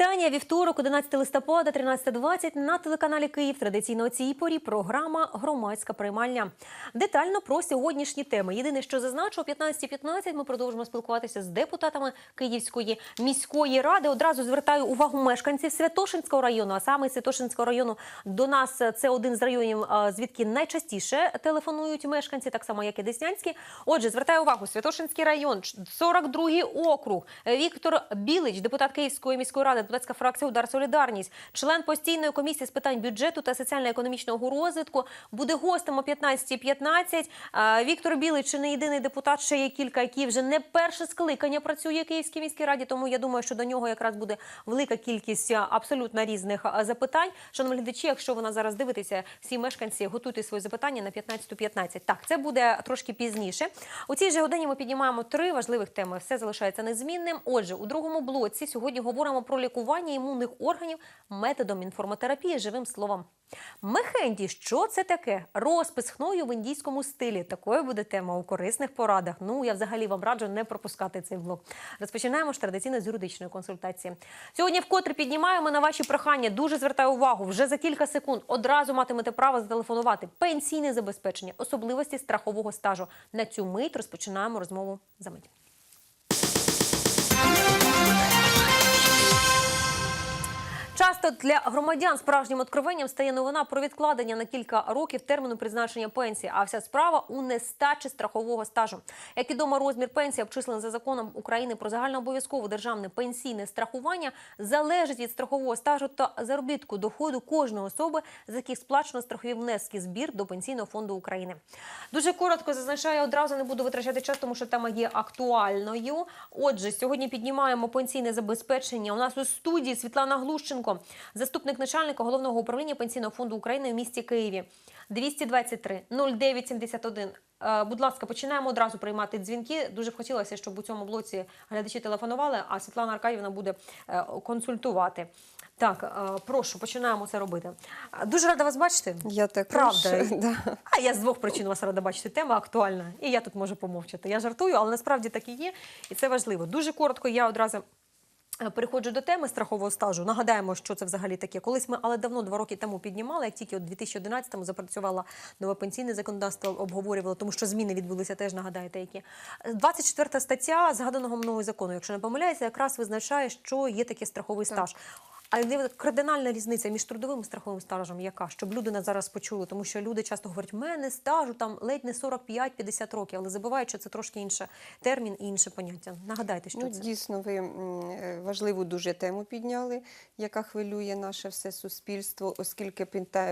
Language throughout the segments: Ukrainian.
Вітання. Вівторок, 11 листопада, 13.20 на телеканалі Київ. Традиційно о цій порі програма Громадська приймальня. Детально про сьогоднішні теми. Єдине, що зазначу, о 15.15 ми продовжимо спілкуватися з депутатами Київської міської ради. Одразу звертаю увагу мешканців Святошинського району, а саме Святошинського району до нас це один з районів, звідки найчастіше телефонують мешканці, так само як і Деснянські. Отже, звертаю увагу, Святошинський район, 42-й округ. Віктор Білич, депутат Київської міської ради, депутатська фракція Удар Солідарність, член постійної комісії з питань бюджету та соціально-економічного розвитку, буде гостем о 15.15. А, Віктор Білич чи не єдиний депутат, ще є кілька, які вже не перше скликання працює в Київській міській раді. Тому я думаю, що до нього якраз буде велика кількість абсолютно різних запитань. Шановні глядачі, якщо ви нас зараз дивитеся, всі мешканці готуйте свої запитання на 15.15. Так, це буде трошки пізніше. У цій же годині ми піднімаємо три важливих теми. Все залишається незмінним. Отже, у другому блоці сьогодні говоримо про лікування імунних органів методом інформотерапії живим словом. Мехенді, що це таке? Розпис хною в індійському стилі. Такою буде тема у корисних порадах. Ну я взагалі вам раджу не пропускати цей влог. Розпочинаємо ж традиційно з юридичної консультації. Сьогодні вкотре піднімаємо на ваші прохання. Дуже звертаю увагу. Вже за кілька секунд одразу матимете право зателефонувати. Пенсійне забезпечення, особливості страхового стажу. На цю мить розпочинаємо розмову за мить. Часто для громадян справжнім откровенням стає новина про відкладення на кілька років терміну призначення пенсії. А вся справа у нестачі страхового стажу. Як відомо, розмір пенсії, обчислений за законом України про загальнообов'язкове державне пенсійне страхування, залежить від страхового стажу та заробітку доходу кожної особи, з яких сплачено страхові внески збір до пенсійного фонду України. Дуже коротко зазначаю, одразу не буду витрачати час, тому що тема є актуальною. Отже, сьогодні піднімаємо пенсійне забезпечення. У нас у студії Світлана Глущенко, заступник начальника головного управління пенсійного фонду України в місті Києві. 223 0971. Е, Будь ласка, починаємо одразу приймати дзвінки. Дуже б хотілося, щоб у цьому блоці глядачі телефонували, а Світлана Аркадівна буде е, консультувати. Так, е, прошу, починаємо це робити. Дуже рада вас бачити. Я також, Правда. да. А я з двох причин вас рада бачити. Тема актуальна, і я тут можу помовчати. Я жартую, але насправді так і є, і це важливо. Дуже коротко я одразу. Е, Переходжу до теми страхового стажу. Нагадаємо, що це взагалі таке. Колись ми, але давно, два роки тому піднімали, як тільки у 2011-му запрацювала нове пенсійне законодавство, обговорювало, тому що зміни відбулися теж, нагадаєте, які. 24 стаття згаданого мною закону, якщо не помиляюся, якраз визначає, що є таке страховий стаж. А кардинальна різниця між трудовим і страховим стажем яка? Щоб люди нас зараз почули, тому що люди часто говорять, в мене стажу там ледь не 45-50 років, але забувають, що це трошки інше термін і інше поняття. Нагадайте, що Ну, це. дійсно, ви е, важливу дуже тему підняли, яка хвилює наше все суспільство, оскільки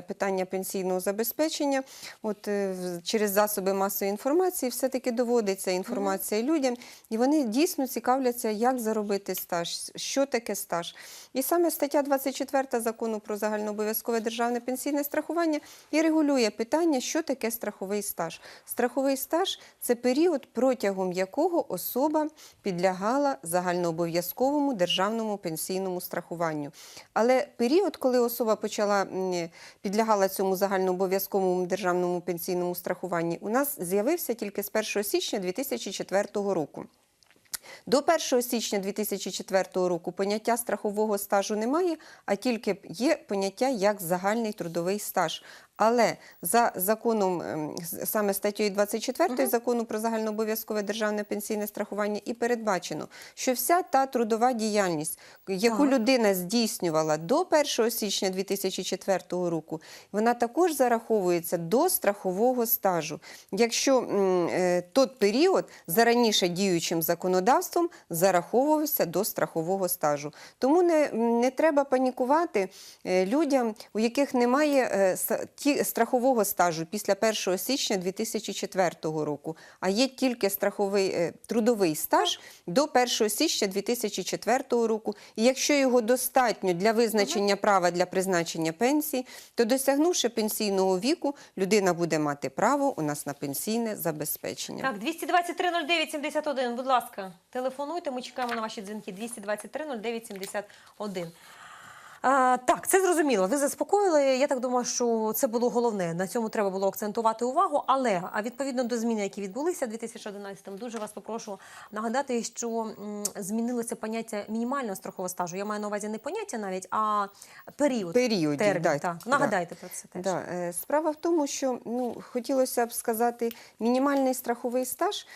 питання пенсійного забезпечення, от е, через засоби масової інформації, все-таки доводиться інформація людям, і вони дійсно цікавляться, як заробити стаж, що таке стаж. І саме стаття 24 закону про загальнообов'язкове державне пенсійне страхування і регулює питання, що таке страховий стаж. Страховий стаж це період, протягом якого особа підлягала загальнообов'язковому державному пенсійному страхуванню. Але період, коли особа почала підлягала цьому загальнообов'язковому державному пенсійному страхуванню, у нас з'явився тільки з 1 січня 2004 року. До 1 січня 2004 року поняття страхового стажу немає, а тільки є поняття як загальний трудовий стаж. Але за законом, ем, саме статтею 24 закону про загальнообов'язкове державне пенсійне страхування і передбачено, що вся та трудова діяльність, яку Так. людина здійснювала до 1 січня 2004 року, вона також зараховується до страхового стажу. Якщо е, той період за раніше діючим законодавством зараховувався до страхового стажу. Тому не, не треба панікувати е, людям, у яких немає е, ті- страхового стажу після 1 січня 2004 року, а є тільки страховий е, трудовий стаж до 1 січня 2004 року. І якщо його достатньо для визначення права для призначення пенсії, то досягнувши пенсійного віку, людина буде мати право у нас на пенсійне забезпечення. Так, 223 09 71, будь ласка, телефонуйте, ми чекаємо на ваші дзвінки. 223 09 71. А, так, це зрозуміло. Ви заспокоїли. Я так думаю, що це було головне. На цьому треба було акцентувати увагу. Але а відповідно до змін, які відбулися в 2011-му, дуже вас попрошу нагадати, що змінилося поняття мінімального страхового стажу. Я маю на увазі не поняття навіть, а період. Періодів, термін. да, так, да. нагадайте про це теж. Да, е, справа в тому, що ну, хотілося б сказати, мінімальний страховий стаж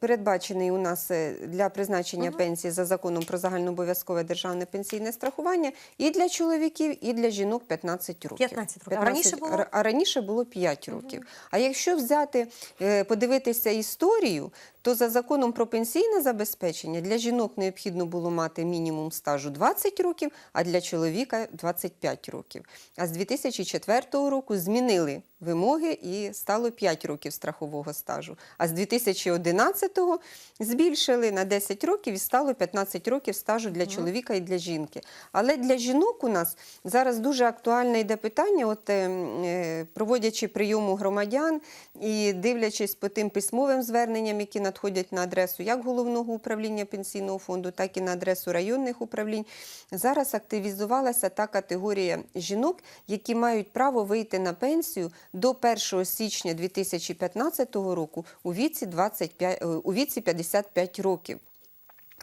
передбачений у нас е, для призначення пенсії за законом про загальнообов'язкове державне пенсійне страхування і для чоловіків, і для жінок 15 років. 15 років. А раніше було? а раніше було 5 років. А якщо взяти, е, подивитися історію, то за законом про пенсійне забезпечення для жінок необхідно було мати мінімум стажу 20 років, а для чоловіка 25 років. А з 2004 року змінили вимоги і стало 5 років страхового стажу. А з 2011-го збільшили на 10 років і стало 15 років стажу для чоловіка і для жінки. Але для жінок у нас зараз дуже актуальне йде питання, от, е, е, проводячи прийому громадян і дивлячись по тим письмовим зверненням, які надходять на адресу як головного управління пенсійного фонду, так і на адресу районних управлінь. Зараз активізувалася та категорія жінок, які мають право вийти на пенсію до 1 січня 2015 року у віці 25, е, у віці 55 років.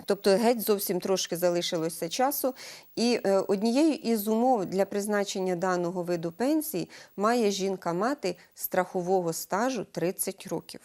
Тобто геть зовсім трошки залишилося часу. І е, однією із умов для призначення даного виду пенсії має жінка мати страхового стажу 30 років.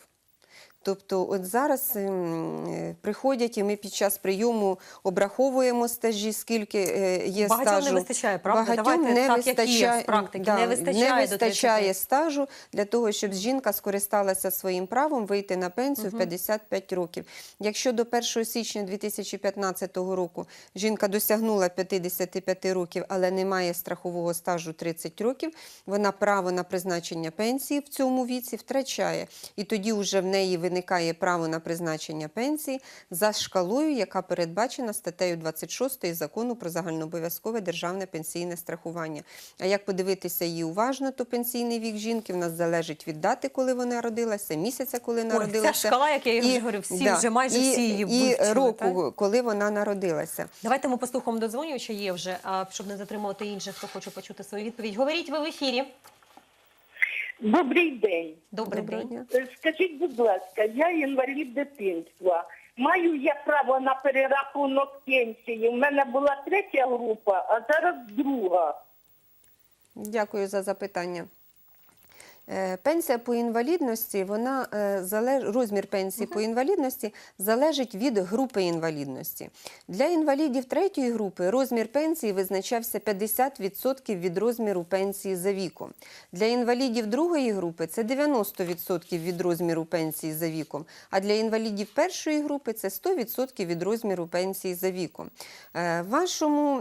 Тобто, от зараз ем, е, приходять, і ми під час прийому обраховуємо стажі, скільки е, є Багатьом не вистачає, правда? Багатьом Давайте не так, як є вистачає, з практики. да, Не вистачає не вистачає 30. стажу для того, щоб жінка скористалася своїм правом вийти на пенсію в 55 років. Якщо до 1 січня 2015 року жінка досягнула 55 років, але не має страхового стажу 30 років, вона право на призначення пенсії в цьому віці втрачає. І тоді вже в неї виникає право на призначення пенсії за шкалою, яка передбачена статтею 26 закону про загальнообов'язкове державне пенсійне страхування. А як подивитися її уважно, то пенсійний вік жінки в нас залежить від дати, коли вона народилася, місяця, коли Ой, народилася. ця шкала, як я вже говорю, всі вже майже і, всі її і року, так? коли вона народилася. Давайте ми послухаємо додзвонювача є вже, щоб не затримувати інших, хто хоче почути свою відповідь. Говоріть ви в ефірі. Добрий день. Добрий день. Е, Скажіть, будь ласка, я інвалід дитинства. Маю я право на перерахунок пенсії. У мене була третя група, а зараз друга. Дякую за запитання. Е, Пенсія по інвалідності, вона е, залеж... розмір пенсії по інвалідності залежить від групи інвалідності. Для інвалідів третьої групи розмір пенсії визначався 50% від розміру пенсії за віком. Для інвалідів другої групи це 90% від розміру пенсії за віком, а для інвалідів першої групи це 100% від розміру пенсії за віком. Е, В вашому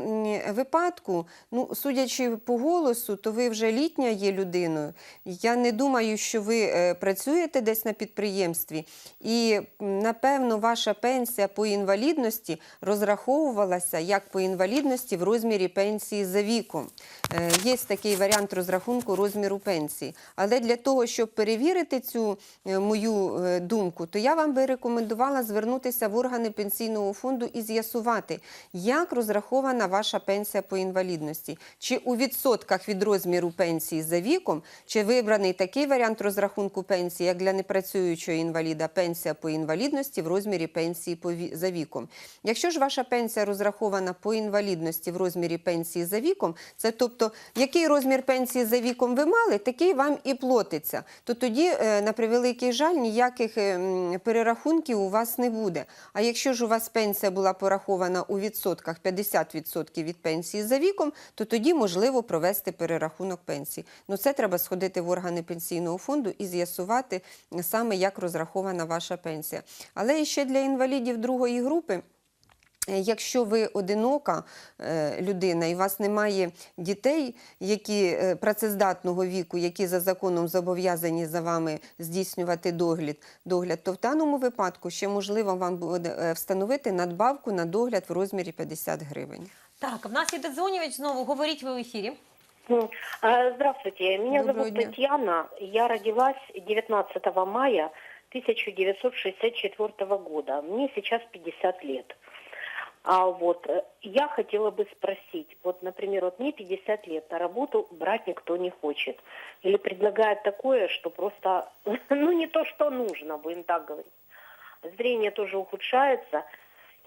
випадку, ну, судячи по голосу, то ви вже літня є людиною. Я не думаю, що ви е, працюєте десь на підприємстві, і напевно ваша пенсія по інвалідності розраховувалася як по інвалідності в розмірі пенсії за віком. Е, Є такий варіант розрахунку розміру пенсії. Але для того, щоб перевірити цю е, мою думку, то я вам би рекомендувала звернутися в органи пенсійного фонду і з'ясувати, як розрахована ваша пенсія по інвалідності, чи у відсотках від розміру пенсії за віком, чи вибраний такий варіант розрахунку пенсії, як для непрацюючого інваліда, пенсія по інвалідності в розмірі пенсії за віком. Якщо ж ваша пенсія розрахована по інвалідності в розмірі пенсії за віком, це тобто який розмір пенсії за віком ви мали, такий вам і платиться. То тоді, е, на превеликий жаль, ніяких е, перерахунків у вас не буде. А якщо ж у вас пенсія була порахована у відсотках 50% від пенсії за віком, то тоді можливо провести перерахунок пенсії. Ну це треба сходити в органи пенсійного фонду і з'ясувати саме, як розрахована ваша пенсія. Але ще для інвалідів другої групи. Е, Якщо ви одинока е, людина і у вас немає дітей, які е, працездатного віку, які за законом зобов'язані за вами здійснювати догляд, догляд, то в даному випадку ще можливо вам буде встановити надбавку на догляд в розмірі 50 гривень. Так, в нас є додзвонювач знову. Говоріть ви в ефірі. А, Здравствуйте, меня Доброго зовут дня. Татьяна. Я родилась 19 мая 1964 года. Мне сейчас 50 лет. А вот э, я хотела бы спросить, вот, например, вот мне 50 лет, на работу брать никто не хочет. Или предлагает такое, что просто, ну, не то, что нужно, будем так говорить. Зрение тоже ухудшается.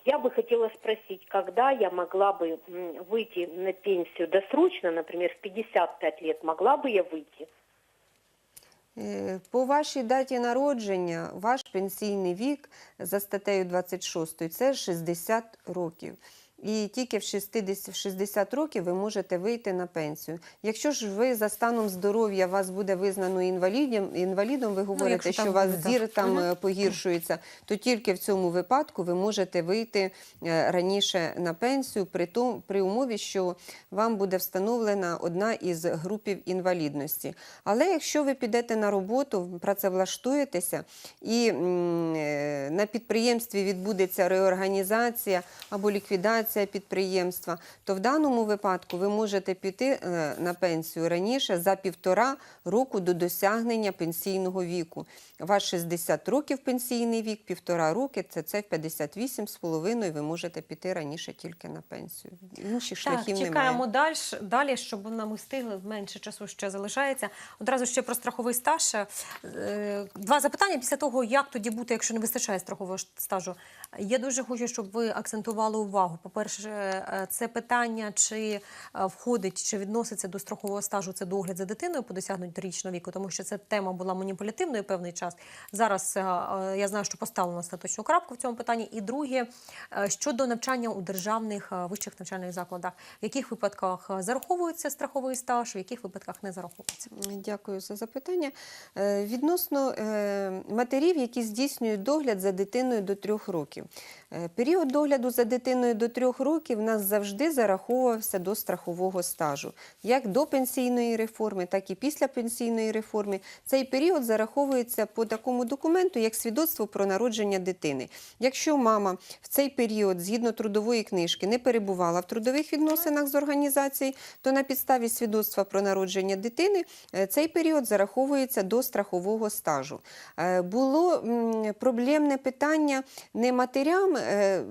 Я бы хотела спросить, когда я могла бы м, выйти на пенсию досрочно, например, в 55 лет, могла бы я выйти? Е, По вашій даті народження ваш пенсійний вік за статтею 26 це 60 років. І тільки в 60, в 60 років ви можете вийти на пенсію. Якщо ж ви за станом здоров'я вас буде визнано інвалідом, інвалідом ви говорите, якщо що у вас буде, так. зір там Мгм. е, погіршується, то тільки в цьому випадку ви можете вийти е, раніше на пенсію при, том, при умові, що вам буде встановлена одна із групів інвалідності. Але якщо ви підете на роботу, працевлаштуєтеся і м, е, на підприємстві відбудеться реорганізація або ліквідація підприємства, то в даному випадку ви можете піти е, на пенсію раніше за півтора року до досягнення пенсійного віку. Ваш 60 років пенсійний вік, півтора роки це, це 58 з половиною. Ви можете піти раніше тільки на пенсію. Інших Так, шляхів чекаємо немає. далі, далі, щоб нам ми встигли, менше часу ще залишається. Одразу ще про страховий стаж. Е, Два запитання після того, як тоді бути, якщо не вистачає страхового стажу. Я дуже хочу, щоб ви акцентували увагу. По-перше, е, це питання, чи е, входить, чи відноситься до страхового стажу це догляд за дитиною по досягненню трирічного віку, тому що ця тема була маніпулятивною певний час. Зараз е, я знаю, що поставлено остаточну крапку в цьому питанні. І друге, щодо навчання у державних вищих навчальних закладах, в яких випадках зараховується страховий стаж, в яких випадках не зараховується. Дякую за запитання. Відносно матерів, які здійснюють догляд за дитиною до трьох років. Е, Період догляду за дитиною до трьох років в нас завжди зараховувався до страхового стажу. Як до пенсійної реформи, так і після пенсійної реформи. Цей період зараховується по такому документу, як свідоцтво про народження дитини. Якщо мама в цей період, згідно трудової книжки, не перебувала в трудових відносинах з організацією, то на підставі свідоцтва про народження дитини е, цей період зараховується до страхового стажу. Е, Було проблемне питання не матерям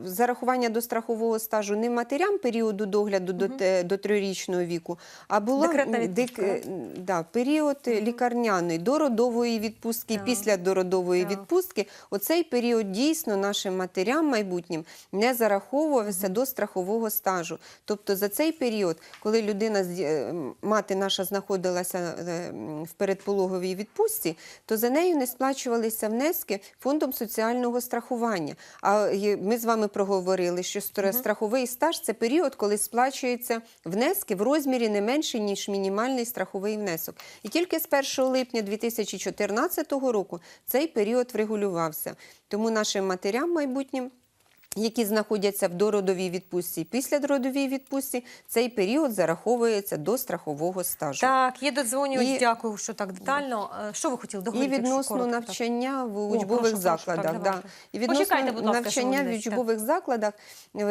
зарахування до страхового стажу, не матерям періоду догляду до, те- до трирічного віку, а відпустка, дик- е, да, період лікарняної до родової відпустки, Так. після дородової Так. відпустки. Оцей період дійсно нашим матерям майбутнім не зараховувався до страхового стажу. Тобто за цей період, коли людина е, мати наша знаходилася е, в передпологовій відпустці, то за нею не сплачувалися внески фондом соціального страхування. А є- ми з вами проговорили, що страховий стаж це період, коли сплачуються внески в розмірі не менше ніж мінімальний страховий внесок. І тільки з 1 липня 2014 року цей період врегулювався. Тому нашим матерям майбутнім. Які знаходяться в дородовій відпустці і після дородовій відпустці, цей період зараховується до страхового стажу. Так, є додзвонювач, І- дякую, що так детально. Е, Що ви хотіли І договорити? якщо відносно коротко, так? навчання в учбових прошу, закладах. так, да. І відносно Почекайте, будь ласка, навчання в учбових закладах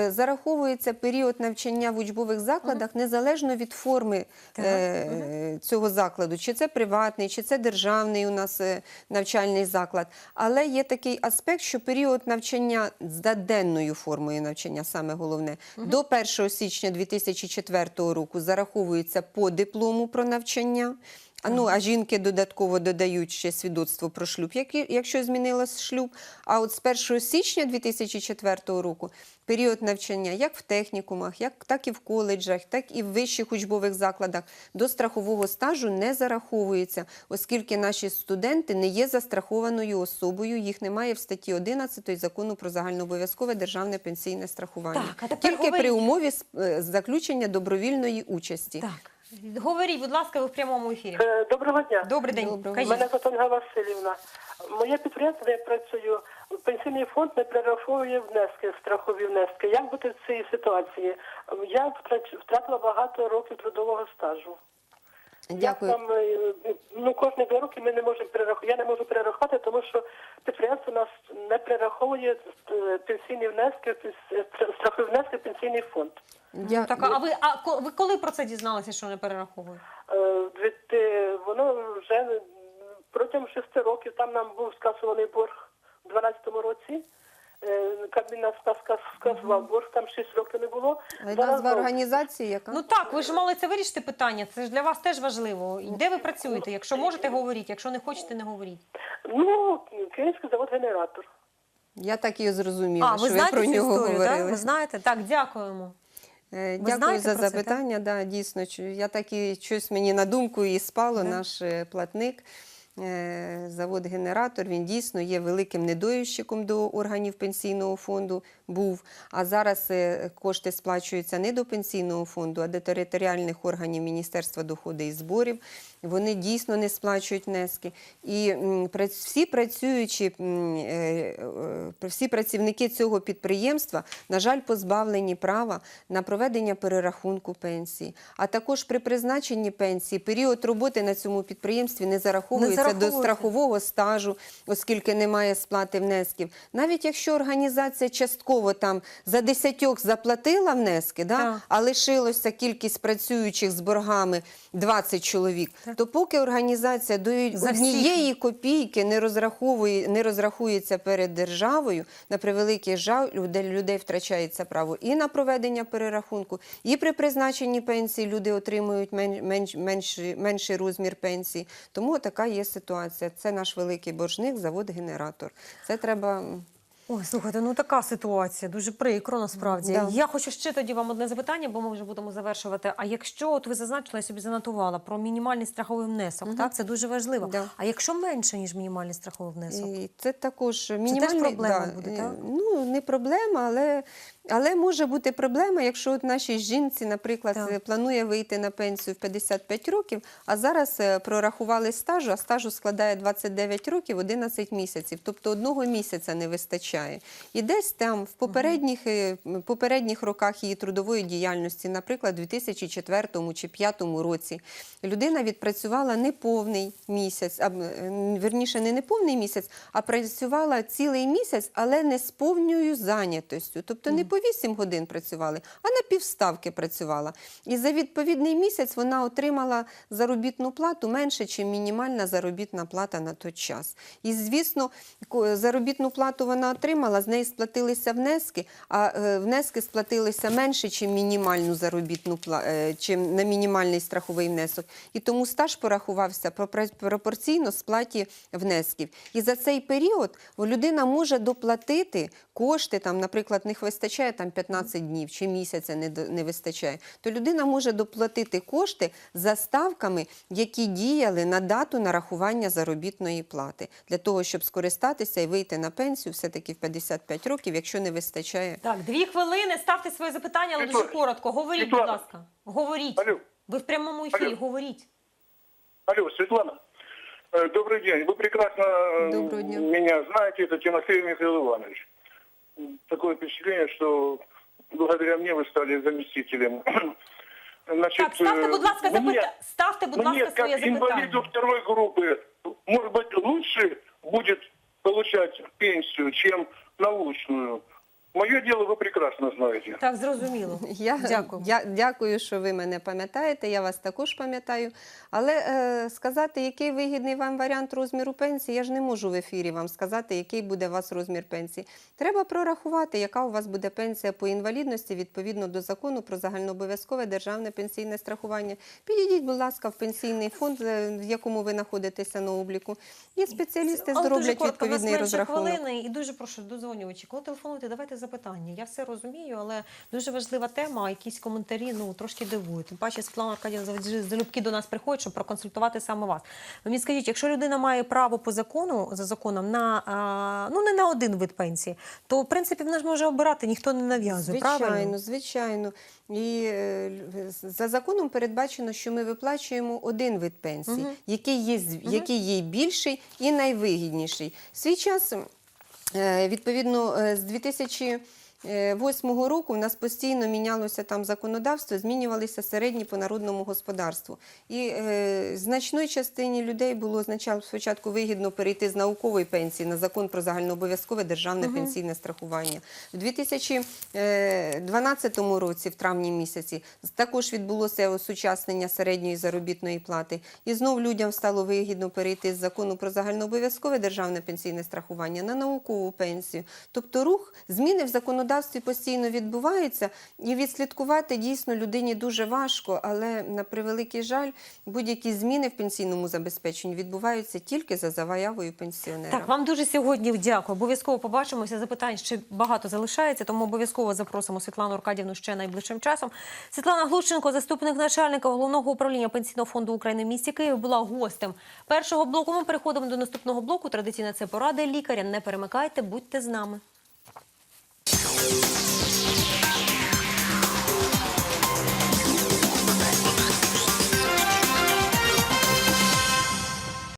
зараховується період навчання в учбових закладах незалежно від форми Так, е, цього закладу, чи це приватний, чи це державний у нас е, навчальний заклад. Але є такий аспект, що період навчання за денною формою навчання, саме головне, до 1 січня 2004 року зараховується по диплому про навчання. А ну, а жінки додатково додають ще свідоцтво про шлюб, якщо змінилось шлюб. А от з 1 січня 2004 року період навчання як в технікумах, як, так і в коледжах, так і в вищих учбових закладах до страхового стажу не зараховується, оскільки наші студенти не є застрахованою особою, їх немає в статті 11 закону про загальнообов'язкове державне пенсійне страхування. Так, а Тільки при умові е, заключення добровільної участі. Так. Говоріть, будь ласка, ви в прямому ефірі. Е, Доброго дня. Добрий день. Доброго. Кажіть. Мене Ольга Васильівна. Моє підприємство, де я працюю, пенсійний фонд не перераховує внески, страхові внески. Як бути в цій ситуації? Я втратила багато років трудового стажу. Дякую. Як там, е, ну, кожні два роки ми не можемо перерахувати. Я не можу перерахувати, тому що підприємство нас не перераховує е, пенсійні внески, страхові внески в пенсійний фонд. Дя- Так, а ви, а ко- ви коли про це дізналися, що не перераховують? Е, від, е, Воно вже протягом шести років там нам був скасований борг у 2012 році. е, Кабмін нас скас- скасував борг, там 6 років не було. А Зараз назва знову. організації яка? Ну так, ви ж мали це вирішити питання. Це ж для вас теж важливо. І Де ви працюєте? Якщо можете, говоріть. Якщо не хочете, не говоріть. Ну, Київський завод генератор. Я так і зрозуміла, А, ви що ви знаєте про цю нього історію, так? говорили. Ви знаєте? Так, дякуємо. Е, Ви Дякую знаєте за про це, запитання. да, дійсно, я так і щось мені на думку і спало. Наш е, платник, е, завод генератор, він дійсно є великим недоїщиком до органів пенсійного фонду. Був. А зараз е, кошти сплачуються не до пенсійного фонду, а до територіальних органів Міністерства доходу і зборів. Вони дійсно не сплачують внески. І всі працюючі, е, всі працівники цього підприємства, на жаль, позбавлені права на проведення перерахунку пенсії. А також при призначенні пенсії період роботи на цьому підприємстві не зараховується, до страхового стажу, оскільки немає сплати внесків. Навіть якщо організація частково там за десятьох заплатила внески, да, Так. а лишилося кількість працюючих з боргами 20 чоловік, то поки організація до однієї копійки не розраховує, не розрахується перед державою, на превеликий жаль, людей, людей втрачається право і на проведення перерахунку, і при призначенні пенсії люди отримують мен, менш, менший, менший розмір пенсії. Тому така є ситуація. Це наш великий боржник, завод генератор. Це треба. Ой, слухайте, ну така ситуація, дуже прикро насправді. Да. Я хочу ще тоді вам одне запитання, бо ми вже будемо завершувати. А якщо от ви зазначили, я собі занотувала про мінімальний страховий внесок, так це дуже важливо. Да. А якщо менше ніж мінімальний страховий внесок? І це також мінімальний проблема да, буде, е, так? Ну не проблема, але, але може бути проблема, якщо от нашій жінці, наприклад, Так. е, планує вийти на пенсію в 55 років, а зараз е, прорахували стажу, а стажу складає 29 років 11 місяців. Тобто одного місяця не вистачає. І десь там в попередніх, е, попередніх роках її трудової діяльності, наприклад, у 2004 чи 2005 році, людина відпрацювала неповний місяць, а верніше не неповний місяць, а працювала цілий місяць, але не з повною зайнятостю. Тобто не по 8 годин працювали, а на півставки працювала. І за відповідний місяць вона отримала заробітну плату менше, ніж мінімальна заробітна плата на той час. І, звісно, заробітну плату вона отримала, з неї сплатилися внески, а е, внески сплатилися менше, ніж мінімальну заробітну плату, чим на мінімальний страховий внесок. І тому стаж порахувався пропорційно сплаті внесків. І за цей період людина може доплатити кошти, там, наприклад, не вистачає там 15 днів чи місяця не, до- не вистачає, то людина може доплатити кошти за ставками, які діяли на дату нарахування заробітної плати, для того, щоб скористатися і вийти на пенсію все-таки в 55 років, якщо не вистачає. Так, дві хвилини. Ставте своє запитання, але дуже Світлана, коротко. Говоріть, будь Світлана. ласка. Говоріть. Алло. Ви в прямому ефірі, Алло. говоріть. Алло, Светлана. Э, Добрый день. Вы прекрасно э, Доброго дня. меня знаете, это Тимофей Михаил Иванович. Такое впечатление, что благодаря мне вы стали заместителем. Значит, Так, ставте, э, будь ласка, мне- запитання. Ставте, будь Мне, ласка, своє как инвалиду запитання. второй группы, может быть, лучше будет получать пенсию, чем научную. Мое дело вы прекрасно знаете. Так, зрозуміло. Я Дякую. Я, дякую, що ви мене пам'ятаєте. Я вас також пам'ятаю. Але е, сказати, який вигідний вам варіант розміру пенсії, я ж не можу в ефірі вам сказати, який буде у вас розмір пенсії. Треба прорахувати, яка у вас буде пенсія по інвалідності відповідно до закону про загальнообов'язкове державне пенсійне страхування. Підійдіть, будь ласка, в пенсійний фонд, е, в якому ви знаходитеся на обліку, і спеціалісти Але дуже зроблять коротко, у нас відповідний менше розрахунок. хвилини. І дуже прошу дозвонювачі, коли телефонуєте, давайте запитання. Я все розумію, але дуже важлива тема. Якісь коментарі ну трошки дивують. Тим паче Світлана Аркадівна завжди залюбки до нас приходить, щоб проконсультувати саме вас. Ви мені скажіть, якщо людина має право по закону за законом на ну не на один вид пенсії, то в принципі вона ж може обирати, ніхто не нав'язує. Звичайно, Правильно? звичайно. І е, за законом передбачено, що ми виплачуємо один вид пенсії, Мгм. який є з- який є більший і найвигідніший. Свій час, відповідно, е, з 2000 2008 року в нас постійно мінялося там законодавство, змінювалися середні по народному господарству. І е, значної частині людей було спочатку вигідно перейти з наукової пенсії на закон про загальнообов'язкове державне пенсійне страхування. В 2012 році, в травні місяці, також відбулося осучаснення середньої заробітної плати. І знов людям стало вигідно перейти з закону про загальнообов'язкове державне пенсійне страхування на наукову пенсію. Тобто рух зміни в законодавстві постійно відбуваються, і відслідкувати дійсно людині дуже важко, але на превеликий жаль, будь-які зміни в пенсійному забезпеченні відбуваються тільки за заявою пенсіонера. Так, вам дуже сьогодні дякую. Обов'язково побачимося. Запитань ще багато залишається, тому обов'язково запросимо Світлану Аркадівну ще найближчим часом. Світлана Глущенко, заступник начальника головного управління пенсійного фонду України в місті Київ, була гостем першого блоку. Ми переходимо до наступного блоку. Традиційно це поради лікаря. Не перемикайте, будьте з нами. Thank you.